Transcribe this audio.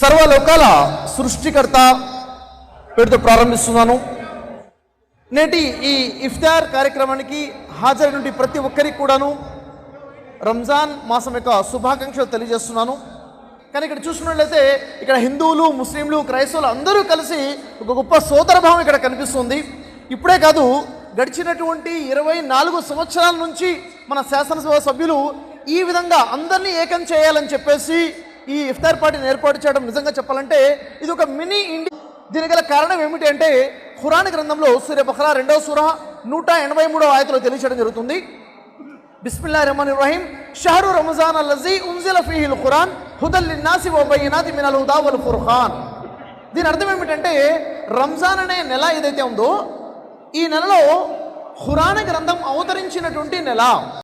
సర్వలోకాల సృష్టికర్త పేరుతో ప్రారంభిస్తున్నాను. నేటి ఈ ఇఫ్తార్ కార్యక్రమానికి హాజరైనటువంటి ప్రతి ఒక్కరికి కూడాను రంజాన్ మాసం యొక్క శుభాకాంక్షలు తెలియజేస్తున్నాను. కానీ ఇక్కడ చూసుకున్నట్లయితే ఇక్కడ హిందువులు ముస్లింలు క్రైస్తవులు అందరూ కలిసి ఒక గొప్ప సోదరభావం ఇక్కడ కనిపిస్తుంది. ఇప్పుడే కాదు గడిచినటువంటి ఇరవై నాలుగు సంవత్సరాల నుంచి మన శాసనసభ సభ్యులు ఈ విధంగా అందరినీ ఏకం చేయాలని చెప్పేసి ఈ ఇఫ్తార్ పార్టీని ఏర్పాటు చేయడం నిజంగా చెప్పాలంటే ఇది ఒక మినీ ఇండియా దీనికి గల కారణం ఏమిటి అంటే ఖురాన్ గ్రంథంలో సూర్య బహ్రా రెండవ సూర నూట ఎనభై మూడవ ఆయతలో తెలియచేయడం జరుగుతుంది. బిస్మిల్లా రహమాన్ రహీం. షహరు రంజాన్ అల్లజీ ఉంజిల ఫీహిల్ ఖురాన్ హుదల్ ఒబైనాది మినల్ హుదా వల్ దీని అర్థం ఏమిటంటే రంజాన్ అనే నెల ఏదైతే ఉందో ఈ నెలలో ఖురాన్ గ్రంథం అవతరించినటువంటి నెల.